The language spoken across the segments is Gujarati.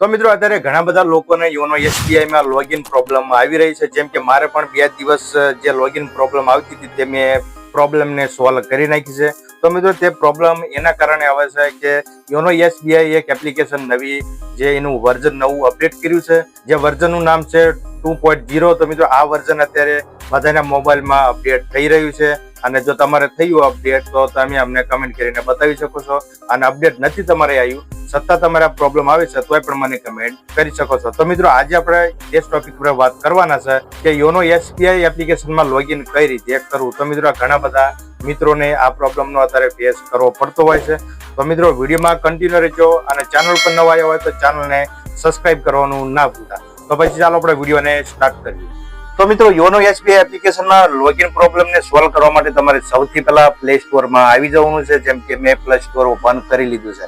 તો મિત્રો અત્યારે ઘણા બધા લોકોને યોનો એસબીઆઈ માં લોગિન પ્રોબ્લેમ આવી રહી છે. જેમ કે મારે પણ બે દિવસ જે લોગિન પ્રોબ્લેમ આવતી હતી તે મેં પ્રોબ્લેમ ને સોલ્વ કરી નાખી છે. તો મિત્રો તે પ્રોબ્લેમ એના કારણે આવે છે કે યોનો એસબીઆઈ એક એપ્લિકેશન નવી જે એનું વર્ઝન નવું અપડેટ કર્યું છે. જે વર્ઝનનું નામ છે ટુ પોઈન્ટ ઝીરો. તો મિત્રો આ વર્ઝન અત્યારે બધાના મોબાઈલમાં અપડેટ થઈ રહ્યું છે. અને જો તમારે થયું અપડેટ તો તમે અમને કમેન્ટ કરીને બતાવી શકો છો. અને અપડેટ નથી તમારે આવ્યું છતાં તમારે પ્રોબ્લેમ આવે છે, તોય પણ મને કમેન્ટ કરી શકો છો. તો મિત્રો, આજે આપણે એ ટોપિક પર વાત કરવાના છે કે યોનો એસબીઆઈ એપ્લિકેશનમાં લોગિન કઈ રીતે કરવું. તો મિત્રો ઘણા બધા મિત્રોને આ પ્રોબ્લેમનો અત્યારે ફેસ કરવો પડતો હોય છે. તો મિત્રો, વિડીયોમાં કન્ટિન્યુ રહેજો અને ચેનલ પર નવા આવ્યા હોય તો ચેનલને સબસ્ક્રાઇબ કરવાનું ના ભૂલતા. તો પછી ચાલો આપણે વિડીયોને સ્ટાર્ટ કરીએ. તો મિત્રો, યોનો એસબીઆઈ એપ્લિકેશનમાં લોગિન પ્રોબ્લેમને સોલ્વ કરવા માટે તમારે સૌથી પહેલા પ્લે સ્ટોરમાં આવી જવાનું છે, જેમ કે મેં પ્લે સ્ટોર ઓપન કરી લીધું છે.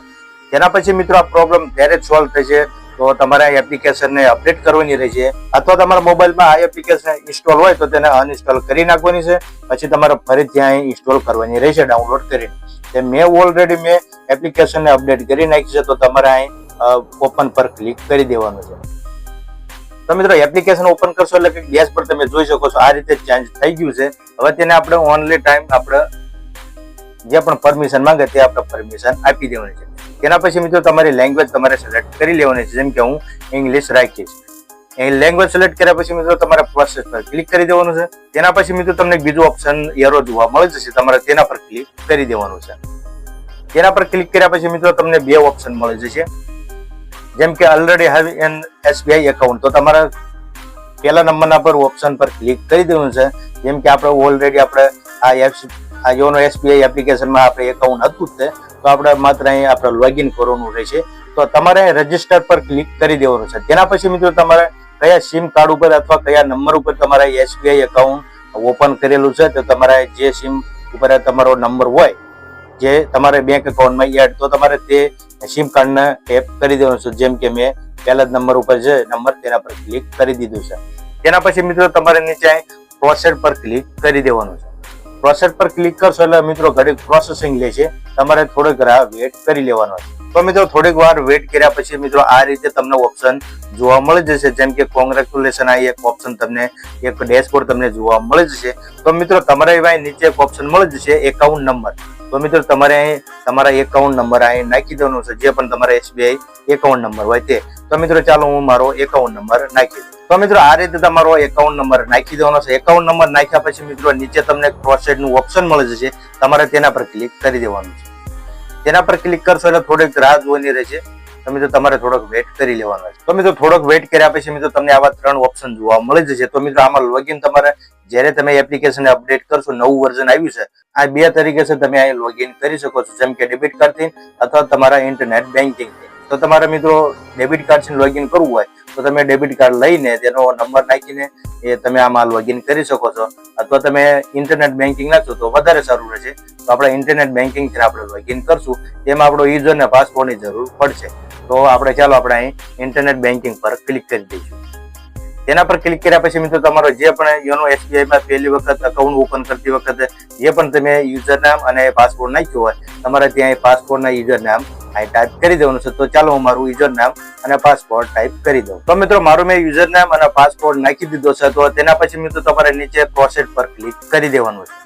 તેના પછી મિત્રો આ પ્રોબ્લેમ ત્યારે જ સોલ્વ થશે. તો તમારે આ એપ્લિકેશનને અપડેટ કરવાની રહેશે. અથવા તમારા મોબાઈલમાં આ એપ્લિકેશન ઇન્સ્ટોલ હોય તો તેને અનઇન્સ્ટોલ કરી નાખવાની છે. પછી તમારે ફરીથી અહીં ઇન્સ્ટોલ કરવાની રહેશે ડાઉનલોડ કરીને. મેં ઓલરેડી મેં એપ્લિકેશનને અપડેટ કરી નાખી છે, તો તમારે અહીં ઓપન પર ક્લિક કરી દેવાનું છે. તો મિત્રો એપ્લિકેશન ઓપન કરશો એટલે કે ગેસ પર તમે જોઈ શકો છો, આ રીતે ચેન્જ થઈ ગયું છે. હવે તેને આપણે ઓનલી ટાઈમ આપણે જે પણ પરમિશન માંગે તે આપણે પરમિશન આપી દેવાની છે. તેના પછી મિત્રો તમારી લેંગ્વેજ તમારે સિલેક્ટ કરી લેવાની છે. જેમ કે હું ઇંગ્લિશ રાખીશ. એ લેંગ્વેજ સિલેક્ટ કર્યા પછી મિત્રો તમારે પ્રોસેસ પર ક્લિક કરી દેવાનું છે. તેના પછી મિત્રો તમને બીજું ઓપ્શન એરો જોવા મળી જશે. તમારે તેના પર ક્લિક કરી દેવાનું છે. તેના પર ક્લિક કર્યા પછી મિત્રો તમને બે ઓપ્શન મળી જશે. જેમ કે already have an SBI account તો તમારે પહેલા નંબરના પર ઓપ્શન પર ક્લિક કરી દેવાનું છે. જેમ કે આપણે ઓલરેડી આપણે આ એપ્સ આ યોનો એસબીઆઈ એપ્લિકેશનમાં આપણે એકાઉન્ટ હતું જ તે, તો આપણે માત્ર અહીં આપણે લોગિન કરવાનું રહેશે. તો તમારે રજિસ્ટર પર ક્લિક કરી દેવાનું છે. તેના પછી મિત્રો તમારે કયા સિમ કાર્ડ ઉપર અથવા કયા નંબર ઉપર તમારે એસબીઆઈ એકાઉન્ટ ઓપન કરેલું છે, તો તમારે જે સિમ ઉપર તમારો નંબર હોય, જે તમારે બેંક એકાઉન્ટમાં એડ તો તમારે તે સિમ કાર્ડને ટેપ કરી દેવાનું છે. જેમ કે મેં પહેલા જ નંબર ઉપર છે નંબર તેના પર ક્લિક કરી દીધું છે. તેના પછી મિત્રો તમારે નીચે પ્રોસેડ પર ક્લિક કરી દેવાનું છે. પ્રોસેસ પર ક્લિક કરશો એટલે મિત્રો ઘડીક પ્રોસેસિંગ લે છે. તમારે થોડીક વેટ કરી લેવાનો છે. તો મિત્રો થોડીક વાર વેટ કર્યા પછી મિત્રો આ રીતે તમને ઓપ્શન જોવા મળી જશે. જેમ કે કોંગ્રેચ્યુલેશન આ એક ઓપ્શન તમને, એક ડેશબોર્ડ તમને જોવા મળી જશે. તો મિત્રો તમારે એવા નીચે એક ઓપ્શન મળી જશે એકાઉન્ટ નંબર તો મિત્રો તમારે અહીં, તમારા એકાઉન્ટ નંબર અહીં નાખી દેવાનો છે. જે પણ તમારા એસબીઆઈ એકાઉન્ટ નંબર હોય તે. તો મિત્રો ચાલો હું મારો એકાઉન્ટ નંબર નાખી દઉં. તો મિત્રો આ રીતે તમારો એકાઉન્ટ નંબર નાખી દેવાનો છે. એકાઉન્ટ નંબર નાખ્યા પછી મિત્રો નીચે તમને ક્રોસેડનું ઓપ્શન મળી જશે. તમારે તેના પર ક્લિક કરી દેવાનું છે. તેના પર ક્લિક કરશો એટલે થોડીક રાહ જોવાની રહેશે. તો તમારે થોડોક વેટ કરી લેવાનો છે. તો મિત્રો થોડોક વેટ કર્યા પછી મિત્રો તમને આવા ત્રણ ઓપ્શન જોવા મળી જશે. તો મિત્રો આમાં લોગિન તમારે જ્યારે તમે એપ્લિકેશન અપડેટ કરશો, નવું વર્ઝન આવ્યું છે, આ બે તરીકે છે તમે અહીં લોગિન કરી શકો છો. જેમ કે ડેબિટ કાર્ડથી અથવા તમારા ઇન્ટરનેટ બેન્કિંગ તો તમારે મિત્રો ડેબિટ કાર્ડથી લોગિન કરવું હોય, તો તમે ડેબિટ કાર્ડ લઈને તેનો નંબર નાખીને એ તમે આમાં લોગિન કરી શકો છો. અથવા તમે ઇન્ટરનેટ બેન્કિંગ નાખશો તો વધારે સારું રહેશે. તો આપણે ઇન્ટરનેટ બેન્કિંગથી આપણે લોગિન કરશું. તેમાં આપણો યુઝર ને પાસપોર્ટની જરૂર પડશે. તો આપણે ચાલો આપણે અહીં ઇન્ટરનેટ બેન્કિંગ પર ક્લિક કરી દઈશું. તેના પર ક્લિક કર્યા પછી મિત્રો તમારો જે પણ યોનો એસબીઆઈ માં પહેલી વખત અકાઉન્ટ ઓપન કરતી વખતે જે પણ તમે યુઝર નામ અને પાસપોર્ટ નાખ્યો હોય, તમારે ત્યાં પાસપોર્ટ ના યુઝર નામ અહીં ટાઈપ કરી દેવાનું છે. તો ચાલો હું મારું યુઝર નામ અને પાસપોર્ટ ટાઈપ કરી દઉં. તો મિત્રો, મારું મેં યુઝર નામ અને પાસપોર્ટ નાખી દીધો છે. તો તેના પછી મિત્રો, તમારે નીચે પ્રોસેસ પર ક્લિક કરી દેવાનું છે.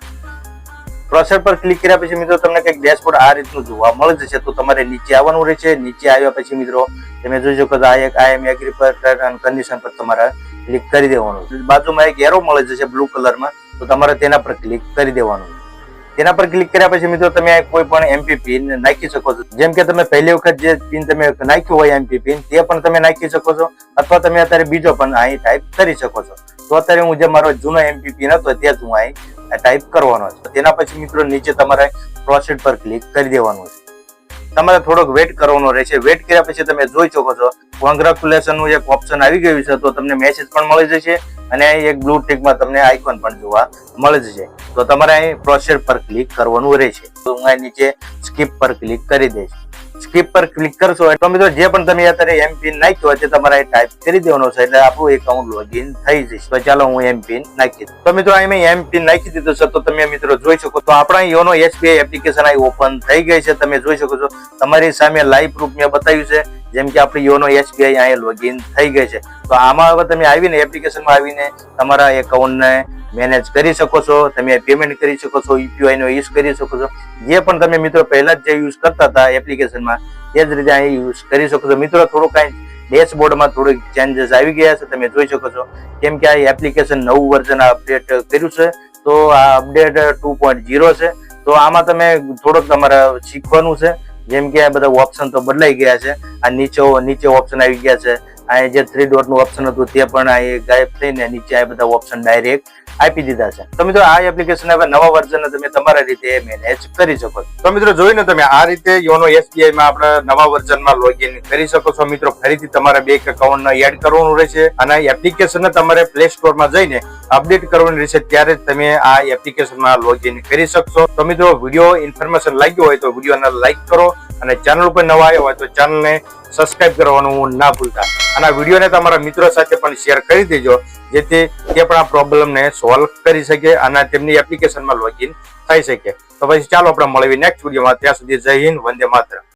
પ્રોસેસ પર ક્લિક કર્યા પછી મિત્રો, તમને કંઈક ડેશબોર્ડ આ રીતનું જોવા મળી જશે. તો તમારે નીચે આવવાનું રહેશે. નીચે આવ્યા પછી મિત્રો, તમે જોઈ શકો આ એક આઈ એમ એગ્રી પર કન્ડિશન પર તમારે ક્લિક કરી દેવાનું બાજુમાં એક એરો મળે જશે બ્લુ કલરમાં. તો તમારે તેના પર ક્લિક કરી દેવાનું તેના પર ક્લિક કર્યા પછી મિત્રો તમે કોઈ પણ એમપી પિન નાખી શકો છો. જેમ કે તમે પહેલી વખત જે પિન તમે નાખ્યું હોય એમપી પિન તે પણ તમે નાખી શકો છો અથવા તમે અત્યારે બીજો પણ અહીં ટાઈપ કરી શકો છો. તો અત્યારે હું જે મારો જૂનો એમપી પિન હતો તે જ હું અહીં ટાઈપ કરવાનો છે. તેના પછી મિત્રો નીચે તમારે પ્રોસીડ પર ક્લિક કરી દેવાનું છે. તમારે થોડોક વેટ કરવાનો રહેશે. વેટ કર્યા પછી તમે જોઈ શકો છો. કોંગ્રેચ્યુલેશનનું એક ઓપ્શન આવી ગયું છે, તો તમને મેસેજ પણ મળી જશે. અને અહીં એક બ્લુ ટિકમાં તમને આઇકોન પણ જોવા મળે છે તો તમારે અહીં પ્રોસેસ પર ક્લિક કરવાનું રહેશે. તો હું અહીં નીચે સ્કીપ પર ક્લિક કરી દઈશ. સ્કીપ પર ક્લિક કરશો તો જે પણ તમે અત્યારે એમ પિન નાખ્યો હોય તે તમારે ટાઈપ કરી દેવાનો છે એટલે આપણું એકાઉન્ટ લોગિન થઈ જશે. તો ચાલો હું એમ પિન નાખી તો મિત્રો અહીં મેં એમ પિન નાખી દીધો છે. તો તમે મિત્રો જોઈ શકો તો આપણા યોનો એસબીઆઈ એપ્લિકેશન અહીં ઓપન થઈ ગઈ છે. તમે જોઈ શકો છો. તમારી સામે લાઈવ પ્રૂફ મેં બતાવ્યું છે. જેમ કે આપણી યોનો એસબીઆઈ અહીંયા લોગિન થઈ ગઈ છે. તો આમાં હવે તમે આવીને એપ્લિકેશનમાં આવીને તમારા એકાઉન્ટને મેનેજ કરી શકો છો, તમે પેમેન્ટ કરી શકો છો યુપીઆઈનો યુઝ કરી શકો છો. જે પણ તમે મિત્રો પહેલા જ જે યુઝ કરતા હતા એપ્લિકેશનમાં એ જ રીતે અહીં યુઝ કરી શકો છો. મિત્રો, થોડું કાંઈ ડેશબોર્ડમાં થોડુંક ચેન્જીસ આવી ગયા છે, તમે જોઈ શકો છો. કેમ કે આ એપ્લિકેશન નવું વર્ઝન અપડેટ કર્યું છે, તો આ અપડેટ ટુ પોઈન્ટ જીરો છે. તો આમાં તમે થોડુંક તમારે શીખવાનું છે. જેમ કે આ બધા ઓપ્શન તો બદલાઈ ગયા છે. આ નીચે નીચે ઓપ્શન આવી ગયા છે. આ જે થ્રી ડોટનું ઓપ્શન હતું તે પણ અહીં ગાયબ થઈને નીચે આ બધા ઓપ્શન ડાયરેક્ટ આપી દીધા છે. તો મિત્રો આ એપ્લિકેશન હવે નવા વર્ઝન તમે તમારા રીતે મેનેજ કરી શકો છો. તો મિત્રો જોઈને તમે આ રીતે યોનો એસબીઆઈ માં આપણે નવા વર્ઝનમાં લોગિન કરી શકો છો. મિત્રો ફરીથી તમારે બેંક એકાઉન્ટ એડ કરવાનું રહેશે અને એપ્લિકેશન તમારે પ્લે સ્ટોરમાં જઈને અપડેટ કરવાની રહેશે ત્યારે તમે આ એપ્લિકેશનમાં લોગિન કરી શકશો. તો મિત્રો, વીડિયો ઇન્ફોર્મેશન લાગ્યો હોય તો વિડીયોને લાઈક કરો અને ચેનલ ઉપર નવા આવ્યા હોય તો ચેનલને સબસ્ક્રાઇબ કરવાનું ના ભૂલતા. અને આ વિડીયોને તમારા મિત્રો સાથે પણ શેર કરી દેજો, જેથી તે પણ આ પ્રોબ્લેમને સોલ્વ કરી શકે અને તેમની એપ્લિકેશનમાં લોગિન થઈ શકે. તો પછી ચાલો આપણે મળીએ નેક્સ્ટ વિડીયોમાં. ત્યાં સુધી જય હિન્દ, વંદે માત્ર